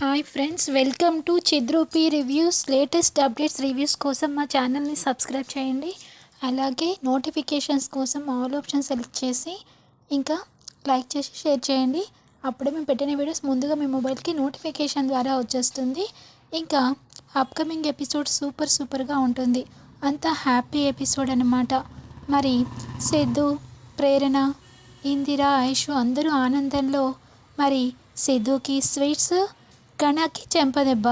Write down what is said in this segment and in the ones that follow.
Hi friends welcome to Chidrupi reviews latest updates reviews కోసం మా ఛానల్ని సబ్స్క్రైబ్ చేయండి. అలాగే నోటిఫికేషన్స్ కోసం ఆల్ ఆప్షన్ సెలెక్ట్ చేసి ఇంకా లైక్ చేసి షేర్ చేయండి. అప్పుడే మేము పెట్టిన వీడియోస్ ముందుగా మీ మొబైల్కి నోటిఫికేషన్ ద్వారా వచ్చేస్తుంది. ఇంకా అప్కమింగ్ ఎపిసోడ్ సూపర్ సూపర్గా ఉంటుంది. అంత హ్యాపీ ఎపిసోడ్ అనమాట మరి సిద్ధు ప్రేరణ ఇందిర ఐషు అందరూ ఆనందంలో మరి సిద్ధుకి స్వీట్స్ గణకి చెంపదెబ్బ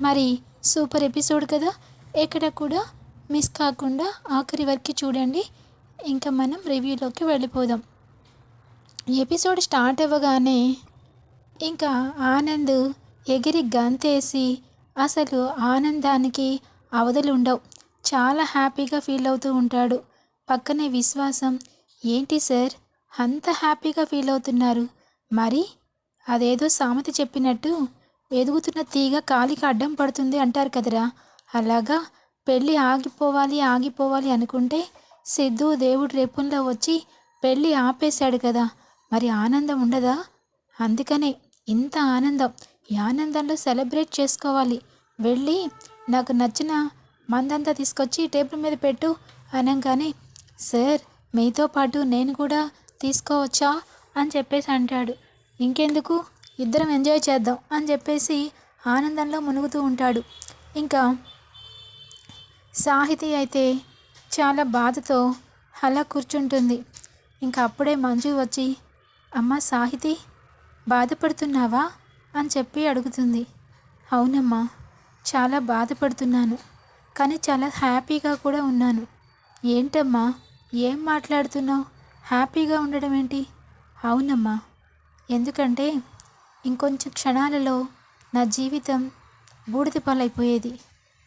మరి సూపర్ ఎపిసోడ్ కదా? ఎక్కడ కూడా మిస్ కాకుండా ఆఖరి వరకు చూడండి. ఇంకా మనం రివ్యూలోకి వెళ్ళిపోదాం. ఎపిసోడ్ స్టార్ట్ అవ్వగానే ఇంకా ఆనంద్ ఎగిరి గంతేసి అసలు ఆనందానికి అవధులు ఉండవు చాలా హ్యాపీగా ఫీల్ అవుతూ ఉంటాడు. పక్కనే విశ్వాసం ఏంటి సార్? అంత హ్యాపీగా ఫీల్ అవుతున్నారు. మరి అదేదో సామెత చెప్పినట్టు ఎదుగుతున్న తీగ కాలికి అడ్డం పడుతుంది అంటారు కదరా. అలాగా పెళ్ళి ఆగిపోవాలి ఆగిపోవాలి అనుకుంటే సిద్ధు దేవుడు రేపుల్లో వచ్చి పెళ్ళి ఆపేశాడు కదా. మరి ఆనందం ఉండదా? అందుకనే ఇంత ఆనందం ఈ ఆనందంలో సెలబ్రేట్ చేసుకోవాలి. వెళ్ళి నాకు నచ్చిన మందంతా తీసుకొచ్చి టేబుల్ మీద పెట్టు అనగానే సార్ మీతో పాటు నేను కూడా తీసుకోవచ్చా? అని చెప్పేసి అంటాడు. ఇంకెందుకు? ఇద్దరం ఎంజాయ్ చేద్దాం అని చెప్పేసి ఆనందంలో మునుగుతూ ఉంటాడు. ఇంకా సాహితి అయితే చాలా బాధతో అలా కూర్చుంటుంది. ఇంకా అప్పుడే మంజు వచ్చి అమ్మ సాహితి బాధపడుతున్నావా? అని చెప్పి అడుగుతుంది. అవునమ్మా చాలా బాధపడుతున్నాను కానీ చాలా హ్యాపీగా కూడా ఉన్నాను. ఏంటమ్మా ఏం మాట్లాడుతున్నావు? హ్యాపీగా ఉండడం ఏంటి? అవునమ్మా ఎందుకంటే ఇంకొంచెం క్షణాలలో నా జీవితం బూడిద పాలైపోయేది.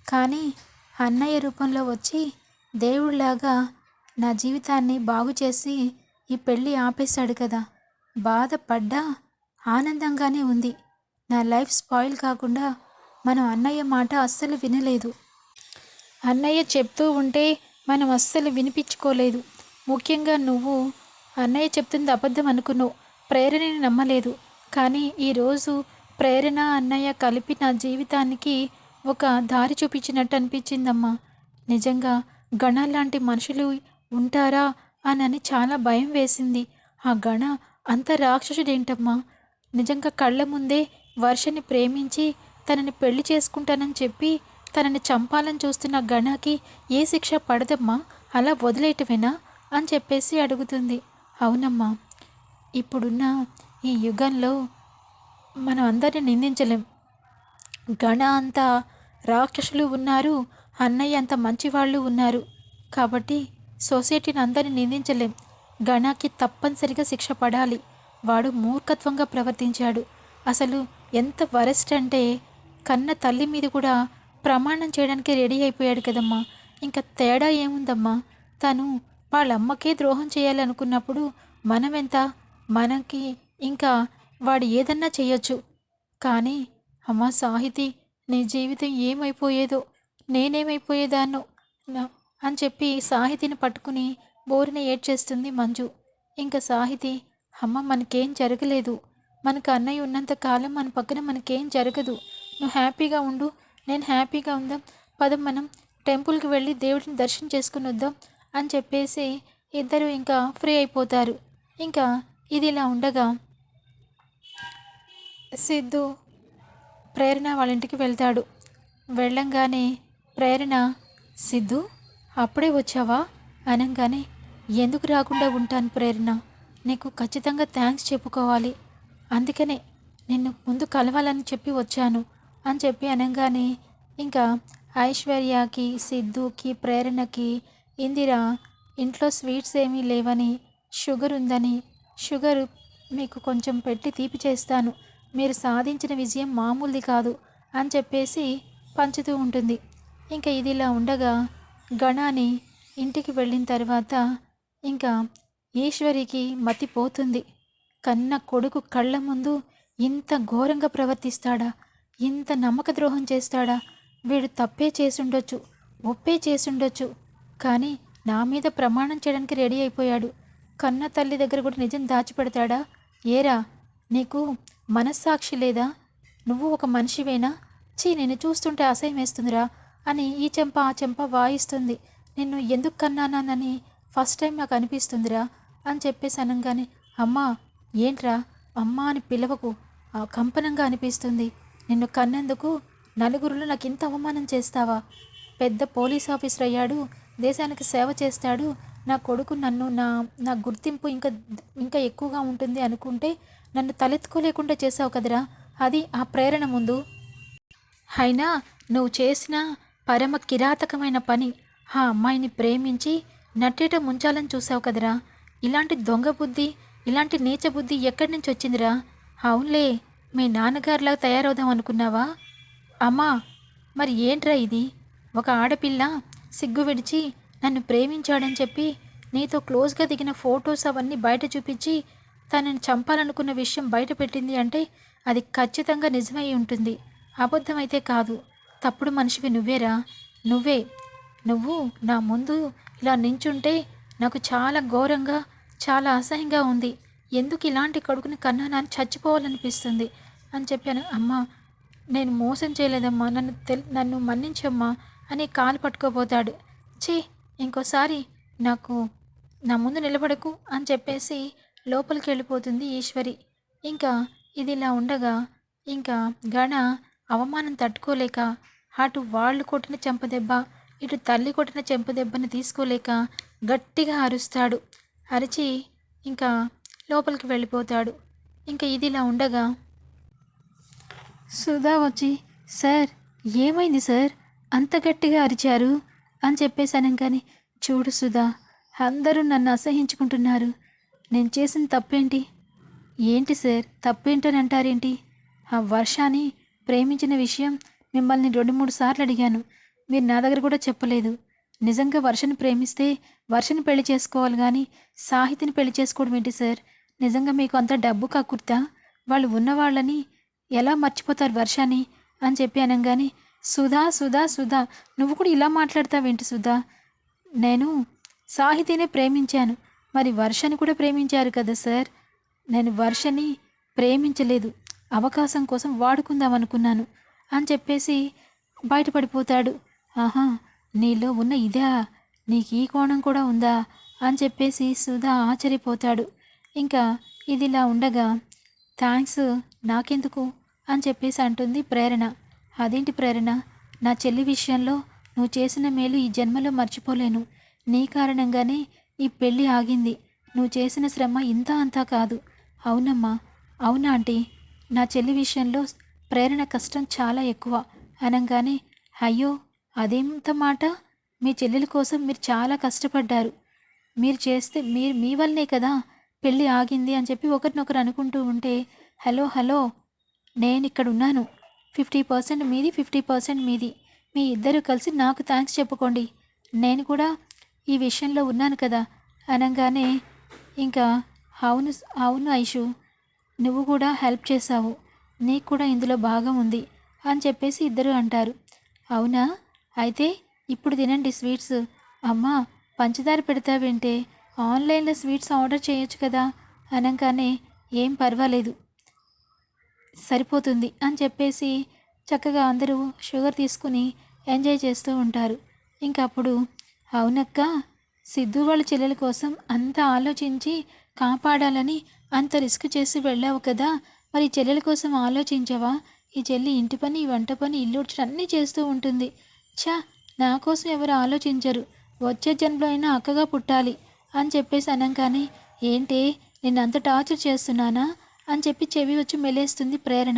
కానీ అన్నయ్య రూపంలో వచ్చి దేవుడిలాగా నా జీవితాన్ని బాగు చేసి ఈ పెళ్ళి ఆపేశాడు కదా. బాధపడ్డా ఆనందంగానే ఉంది. నా లైఫ్ స్పాయిల్ కాకుండా మనం అన్నయ్య మాట అస్సలు వినలేదు. అన్నయ్య చెప్తూ ఉంటే మనం అస్సలు వినిపించుకోలేదు. ముఖ్యంగా నువ్వు అన్నయ్య చెప్తుంది అబద్ధం అనుకున్నావు. ప్రేరణని నమ్మలేదు. కానీ ఈరోజు ప్రేరణ అన్నయ్య కలిపి నా జీవితానికి ఒక దారి చూపించినట్టు అనిపించిందమ్మా. నిజంగా గణ లాంటి మనుషులు ఉంటారా అని చాలా భయం వేసింది. ఆ గణ అంత రాక్షసుడేంటమ్మా? నిజంగా కళ్ళ ముందే వర్షని ప్రేమించి తనని పెళ్ళి చేసుకుంటానని చెప్పి తనని చంపాలని చూస్తున్న గణకి ఏ శిక్ష పడదమ్మా? అలా వదిలేయటమేనా? అని చెప్పేసి అడుగుతుంది. అవునమ్మా. ఇప్పుడున్న ఈ యుగంలో మనం అందరిని నిందించలేం. గణ అంత రాక్షసులు ఉన్నారు అన్నయ్య అంత మంచివాళ్ళు ఉన్నారు. కాబట్టి సొసైటీని అందరిని నిందించలేం. గణకి తప్పనిసరిగా శిక్ష పడాలి. వాడు మూర్ఖత్వంగా ప్రవర్తించాడు. అసలు ఎంత వరెస్ట్ అంటే కన్న తల్లి మీద కూడా ప్రమాణం చేయడానికి రెడీ అయిపోయాడు కదమ్మా. ఇంకా తేడా ఏముందమ్మా? తను వాళ్ళ అమ్మకే ద్రోహం చేయాలనుకున్నప్పుడు మనమెంత మనకి ఇంకా వాడు ఏదన్నా చేయొచ్చు. కానీ అమ్మ సాహితి నీ జీవితం ఏమైపోయేదో నేనేమైపోయేదాన్నో అని చెప్పి సాహితిని పట్టుకుని బోరిన ఏడ్చేస్తుంది మంజు. ఇంకా సాహితి అమ్మ మనకేం జరగలేదు. మనకు అన్నయ్య ఉన్నంత కాలం మన పక్కన మనకేం జరగదు. నువ్వు హ్యాపీగా ఉండు నేను హ్యాపీగా ఉందాం. పదం మనం టెంపుల్కి వెళ్ళి దేవుడిని దర్శనం చేసుకుని వద్దాం అని చెప్పేసి ఇద్దరు ఇంకా ఫ్రీ అయిపోతారు. ఇంకా ఇది ఇలా ఉండగా సిద్ధు ప్రేరణ వాళ్ళ ఇంటికి వెళ్తాడు. వెళ్ళంగానే ప్రేరణ సిద్ధు అప్పుడే వచ్చావా? అనగానే ఎందుకు రాకుండా ఉంటాను ప్రేరణ? నీకు ఖచ్చితంగా థ్యాంక్స్ చెప్పుకోవాలి. అందుకనే నిన్ను ముందు కలవాలని చెప్పి వచ్చాను. అని చెప్పి అనగానే ఇంకా ఐశ్వర్యకి సిద్ధుకి ప్రేరణకి ఇందిర ఇంట్లో స్వీట్స్ ఏమీ లేవని షుగర్ ఉందని షుగర్ మీకు కొంచెం పెట్టి తీపి చేస్తాను. మీరు సాధించిన విజయం మామూలుది కాదు అని చెప్పేసి పంచుతూ ఉంటుంది. ఇంకా ఇది ఇలా ఉండగా గణాని ఇంటికి వెళ్ళిన తర్వాత ఇంకా ఈశ్వరికి మతిపోతుంది కన్న కొడుకు కళ్ళ ముందు ఇంత ఘోరంగా ప్రవర్తిస్తాడా? ఇంత నమ్మక ద్రోహం చేస్తాడా? వీడు తప్పే చేసుండొచ్చు ఒప్పే చేసుండొచ్చు. కానీ నా మీద ప్రమాణం చేయడానికి రెడీ అయిపోయాడు. కన్న తల్లి దగ్గర కూడా నిజం దాచిపెడతాడా? ఏరా నీకు మనస్సాక్షి లేదా? నువ్వు ఒక మనిషివేనా? చీ నేను చూస్తుంటే అసహ్యం వేస్తుందిరా అని ఈ చెంప ఆ చెంప వాయిస్తుంది. నిన్ను ఎందుకు కన్నానానని ఫస్ట్ టైం నాకు అనిపిస్తుందిరా అని చెప్పేసి అనగానే అమ్మా ఏంట్రా? అమ్మా అని పిలవకు. ఆ కంపనంగా అనిపిస్తుంది. నిన్ను కన్నందుకు నలుగురిలో నాకు ఇంత అవమానం చేస్తావా? పెద్ద పోలీస్ ఆఫీసర్ అయ్యాడు దేశానికి సేవ చేస్తాడు. నా కొడుకు నన్ను నా నా గుర్తింపు ఇంకా ఇంకా ఎక్కువగా ఉంటుంది అనుకుంటే నన్ను తలెత్తుకోలేకుండా చేసావు కదరా. అది ఆ ప్రేరణ ముందు. అయినా నువ్వు చేసిన పరమ కిరాతకమైన పని ఆ అమ్మాయిని ప్రేమించి నట్టేట ముంచాలని చూసావు కదరా. ఇలాంటి దొంగ బుద్ధి ఇలాంటి నీచ బుద్ధి ఎక్కడి నుంచి వచ్చిందిరా? అవునులే మీ నాన్నగారిలా తయారవుదాం అనుకున్నావా? అమ్మా మరి ఏంట్రా ఇది? ఒక ఆడపిల్ల సిగ్గు విడిచి నన్ను ప్రేమించాడని చెప్పి నీతో క్లోజ్గా దిగిన ఫొటోస్ అవన్నీ బయట చూపించి తనని చంపాలనుకున్న విషయం బయట పెట్టింది అంటే అది ఖచ్చితంగా నిజమై ఉంటుంది. అబద్ధమైతే కాదు. తప్పుడు మనిషివి నువ్వేరా? నువ్వే. నువ్వు నా ముందు ఇలా నించుంటే నాకు చాలా ఘోరంగా చాలా అసహ్యంగా ఉంది. ఎందుకు ఇలాంటి కొడుకుని నాన్న చచ్చిపోవాలనిపిస్తుంది? అని చెప్పాను. అమ్మ నేను మోసం చేయలేదమ్మా. నన్ను తెల్ నన్ను మన్నించమ్మా. అని కాలు పట్టుకోపోతాడు ఛీ ఇంకోసారి నాకు నా ముందు నిలబడకు అని చెప్పేసి లోపలికి వెళ్ళిపోతుంది ఈశ్వరి. ఇంకా ఇది ఇలా ఉండగా ఇంకా గణ అవమానం తట్టుకోలేక అటు వాళ్ళు కొట్టిన చెంపదెబ్బ ఇటు తల్లి కొట్టిన చెంపదెబ్బని తీసుకోలేక గట్టిగా అరుస్తాడు. అరిచి ఇంకా లోపలికి వెళ్ళిపోతాడు. ఇంకా ఇది ఇలా ఉండగా సుధా వచ్చి సార్ ఏమైంది సార్? అంత గట్టిగా అరిచారు అని చెప్పేశాను కానీ చూడు సుధా అందరూ నన్ను అసహించుకుంటున్నారు. నేను చేసిన తప్పేంటి? ఏంటి సార్? తప్పేంటని అంటారేంటి? ఆ వర్షాన్ని ప్రేమించిన విషయం మిమ్మల్ని రెండు మూడు సార్లు అడిగాను. మీరు నా దగ్గర కూడా చెప్పలేదు. నిజంగా వర్షని ప్రేమిస్తే వర్షని పెళ్ళి చేసుకోవాలి కానీ సాహితిని పెళ్ళి చేసుకోవడం ఏంటి సార్? నిజంగా మీకు అంత డబ్బు కాకుర్తా వాళ్ళు ఉన్నవాళ్ళని ఎలా మర్చిపోతారు వర్షాన్ని? అని చెప్పి అనగానే సుధా సుధా సుధా నువ్వు కూడా ఇలా మాట్లాడతావేంటి సుధా? నేను సాహితీనే ప్రేమించాను. మరి వర్షని కూడా ప్రేమించారు కదా సార్? నేను వర్షని ప్రేమించలేదు. అవకాశం కోసం వాడుకుందాం అనుకున్నాను అని చెప్పేసి బయటపడిపోతాడు. ఆహా నీలో ఉన్న ఇదా? నీకు ఈ కోణం కూడా ఉందా? అని చెప్పేసి సుధా ఆశ్చర్యపోతాడు. ఇంకా ఇదిలా ఉండగా థ్యాంక్స్ నాకెందుకు? అని చెప్పేసి అంటుంది ప్రేరణ. అదేంటి ప్రేరణ? నా చెల్లి విషయంలో నువ్వు చేసిన మేలు ఈ జన్మలో మర్చిపోలేను. నీ కారణంగానే ఈ పెళ్ళి ఆగింది. నువ్వు చేసిన శ్రమ ఇంత అంతా కాదు. అవునమ్మా. అవునా ఆంటీ? నా చెల్లి విషయంలో ప్రేరణ కష్టం చాలా ఎక్కువ. అనగానే అయ్యో అదేంత మాట? మీ చెల్లెల కోసం మీరు చాలా కష్టపడ్డారు. మీరు చేస్తే మీరు మీ వల్లనే కదా పెళ్ళి ఆగింది అని చెప్పి ఒకరినొకరు అనుకుంటూ ఉంటే హలో హలో నేను ఇక్కడ ఉన్నాను. ఫిఫ్టీ పర్సెంట్ మీది ఫిఫ్టీ పర్సెంట్ మీది. మీ ఇద్దరు కలిసి నాకు థ్యాంక్స్ చెప్పుకోండి. నేను కూడా ఈ విషయంలో ఉన్నాను కదా. అనగానే ఇంకా అవును అవును ఐషు నువ్వు కూడా హెల్ప్ చేశావు. నీకు కూడా ఇందులో భాగం ఉంది అని చెప్పేసి ఇద్దరు అంటారు. అవునా? అయితే ఇప్పుడు తినండి స్వీట్స్. అమ్మా పంచదార పెడతావేంటే? ఆన్లైన్లో స్వీట్స్ ఆర్డర్ చేయొచ్చు కదా. అనగానే ఏం పర్వాలేదు. సరిపోతుంది అని చెప్పేసి చక్కగా అందరూ షుగర్ తీసుకుని ఎంజాయ్ చేస్తూ ఉంటారు. ఇంకప్పుడు అవునక్క సిద్ధు వాళ్ళ చెల్లెల కోసం అంత ఆలోచించి కాపాడాలని అంత రిస్క్ చేసి వెళ్ళావు కదా మరి చెల్లెల కోసం ఆలోచించవా? ఈ చెల్లి ఇంటి పని వంట పని ఇల్లుడ్చడం అన్నీ చేస్తూ ఉంటుంది. ఛా నా కోసం ఎవరు ఆలోచించరు. వచ్చే జన్మలో అయినా అక్కగా పుట్టాలి అని చెప్పేసి అనగానే ఏంటి నేను అంత టార్చర్ చేస్తున్నానా? అని చెప్పి చెవి వచ్చి మెలేస్తుంది ప్రేరణ.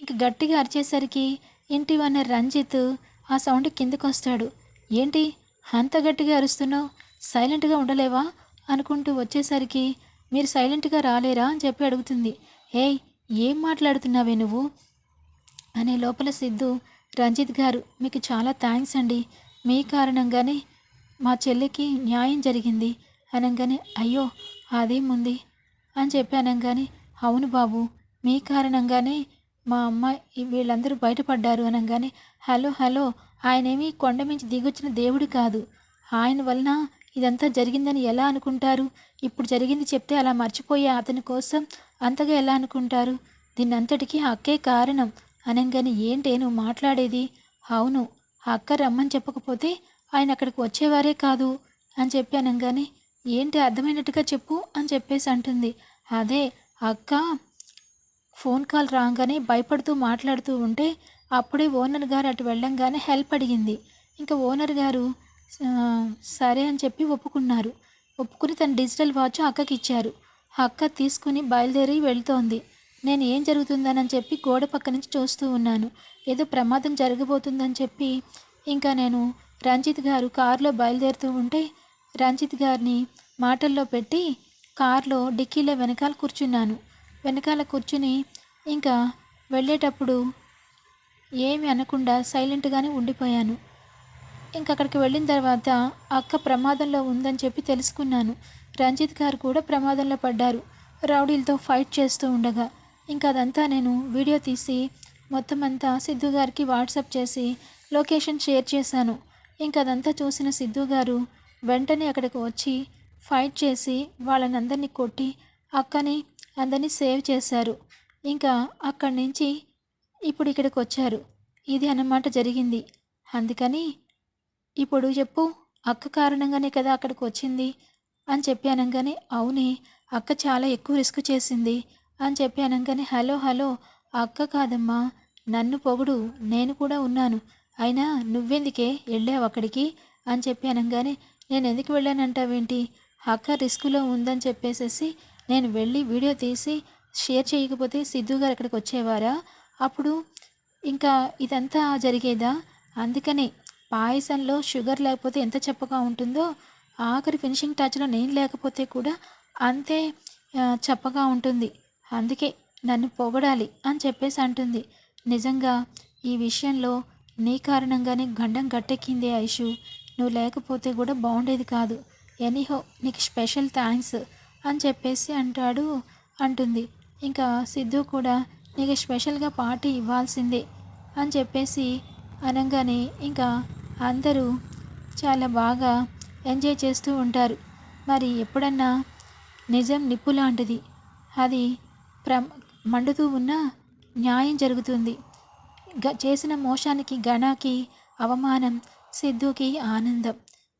ఇంక గట్టిగా అరిచేసరికి ఇంటి వన్న రంజిత్? ఆ సౌండ్ కిందకొస్తాడు. ఏంటి? అంత గట్టిగా అరుస్తున్నావు? సైలెంట్గా ఉండలేవా? అనుకుంటూ వచ్చేసరికి మీరు సైలెంట్గా రాలేరా అని చెప్పి అడుగుతుంది. ఏయ్ ఏం మాట్లాడుతున్నావే నువ్వు? అనే లోపల సిద్ధు రంజిత్ గారు మీకు చాలా థ్యాంక్స్ అండి. మీ కారణంగానే మా చెల్లికి న్యాయం జరిగింది. అనగానే అయ్యో అదేముంది? అని చెప్పి అనగానే అవును బాబు. మీ కారణంగానే మా అమ్మాయి వీళ్ళందరూ బయటపడ్డారు అనగానే హలో హలో ఆయనేమి కొండ మించి దిగొచ్చిన దేవుడు కాదు. ఆయన వలన ఇదంతా జరిగిందని ఎలా అనుకుంటారు? ఇప్పుడు జరిగింది చెప్తే అలా మర్చిపోయే అతని కోసం అంతగా ఎలా అనుకుంటారు? దీన్నంతటికీ అక్కే కారణం. అనగానే ఏంటే నువ్వు మాట్లాడేది? అవును ఆ అక్క రమ్మని చెప్పకపోతే ఆయన అక్కడికి వచ్చేవారే కాదు. అని చెప్పి అనగానే ఏంటి అర్థమైనట్టుగా చెప్పు అని చెప్పేసి అంటుంది. అదే అక్క ఫోన్ కాల్ రాగానే భయపడుతూ మాట్లాడుతూ ఉంటే అప్పుడే ఓనర్ గారు అటు వెళ్ళంగానే హెల్ప్ అడిగింది. ఇంకా ఓనర్ గారు సరే అని చెప్పి ఒప్పుకున్నారు. ఒప్పుకుని తన డిజిటల్ వాచ్ అక్కకి ఇచ్చారు అక్క తీసుకుని బయలుదేరి వెళ్తోంది. నేను ఏం జరుగుతుందనని చెప్పి గోడ పక్క నుంచి చూస్తూ ఉన్నాను. ఏదో ప్రమాదం జరగబోతుందని చెప్పి ఇంకా నేను రంజిత్ గారు కారులో బయలుదేరుతూ ఉంటే రంజిత్ గారిని మాటల్లో పెట్టి కారులో డిక్కీలో వెనకాల కూర్చున్నాను. వెనకాల కూర్చుని ఇంకా వెళ్ళేటప్పుడు ఏమి అనకుండా సైలెంట్గానే ఉండిపోయాను. ఇంక అక్కడికి వెళ్ళిన తర్వాత అక్క ప్రమాదంలో ఉందని చెప్పి తెలుసుకున్నాను. రంజిత్ గారు కూడా ప్రమాదంలో పడ్డారు. రౌడీలతో ఫైట్ చేస్తూ ఉండగా ఇంకా అదంతా నేను వీడియో తీసి మొత్తం అంతా సిద్ధు గారికి వాట్సాప్ చేసి లొకేషన్ షేర్ చేశాను. ఇంకా అదంతా చూసిన సిద్ధు గారు వెంటనే అక్కడికి వచ్చి ఫైట్ చేసి వాళ్ళని అందరినీ కొట్టి అక్కని అందరినీ సేవ్ చేశారు. ఇంకా అక్కడి నుంచి ఇప్పుడు ఇక్కడికి వచ్చారు. ఇది అన్నమాట జరిగింది. అందుకని ఇప్పుడు చెప్పు అక్క కారణంగానే కదా అక్కడికి వచ్చింది అని చెప్పి అనగానే అవునే అక్క చాలా ఎక్కువ రిస్క్ చేసింది అని చెప్పి అనగానే హలో హలో అక్క కాదమ్మా నన్ను పొగుడు నేను కూడా ఉన్నాను. అయినా నువ్వెందుకే వెళ్ళావు అక్కడికి అని చెప్పి అనగానే నేను ఎందుకు వెళ్ళానంటావేంటి? అక్క రిస్క్లో ఉందని చెప్పేసేసి నేను వెళ్ళి వీడియో తీసి షేర్ చేయకపోతే సిద్ధు గారు అక్కడికి వచ్చేవారా? అప్పుడు ఇంకా ఇదంతా జరిగేదా? అందుకనే పాయసంలో షుగర్ లేకపోతే ఎంత చప్పగా ఉంటుందో ఆఖరి ఫినిషింగ్ టచ్లో నేను లేకపోతే కూడా అంతే చప్పగా ఉంటుంది. అందుకే నన్ను పొగడాలి అని చెప్పేసి అంటుంది. నిజంగా ఈ విషయంలో నీ కారణంగానే గండం గట్టెక్కింది ఐషు. నువ్వు లేకపోతే కూడా బాగుండేది కాదు. ఎనీహో నీకు స్పెషల్ థ్యాంక్స్ అని చెప్పేసి అంటాడు అంటుంది. ఇంకా సిద్ధు కూడా నీకు స్పెషల్గా పార్టీ ఇవ్వాల్సిందే అని చెప్పేసి అనగానే ఇంకా అందరూ చాలా బాగా ఎంజాయ్ చేస్తూ ఉంటారు. మరి ఎప్పుడన్నా నిజం నిప్పు లాంటిది అది ప్ర మండుతూ ఉన్న న్యాయం జరుగుతుంది. గ చేసిన మోసానికి గణకి అవమానం సిద్ధుకి ఆనందం.